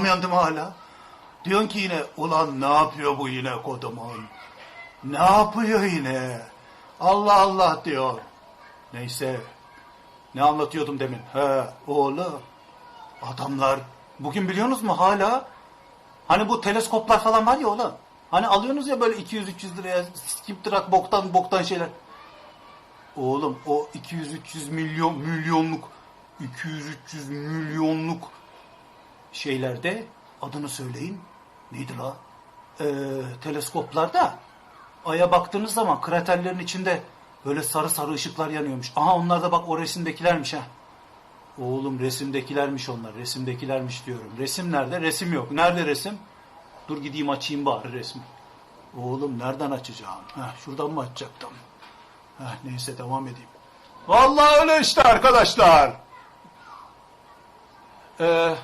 mi hala? Diyorsun ki yine ulan ne yapıyor bu yine kodumun? Ne yapıyor yine? Allah Allah diyor. Neyse. Ne anlatıyordum demin? He oğlum. Adamlar bugün biliyorsunuz mu hala? Hani bu teleskoplar falan var ya oğlum. Hani alıyorsunuz ya böyle 200-300 liraya skip track boktan boktan şeyler. Oğlum o 200-300 milyon milyonluk 200-300 milyonluk şeylerde adını söyleyin. Neydi la? Ee, teleskoplarda aya baktığınız zaman kraterlerin içinde böyle sarı sarı ışıklar yanıyormuş. Aha onlar da bak o resimdekilermiş ha. Oğlum resimdekilermiş onlar. Resimdekilermiş diyorum. Resim nerede? Resim yok. Nerede resim? Dur gideyim açayım bari resmi. Oğlum nereden açacağım? Heh, şuradan mı açacaktım? Heh, neyse devam edeyim. Vallahi öyle işte arkadaşlar. Ee,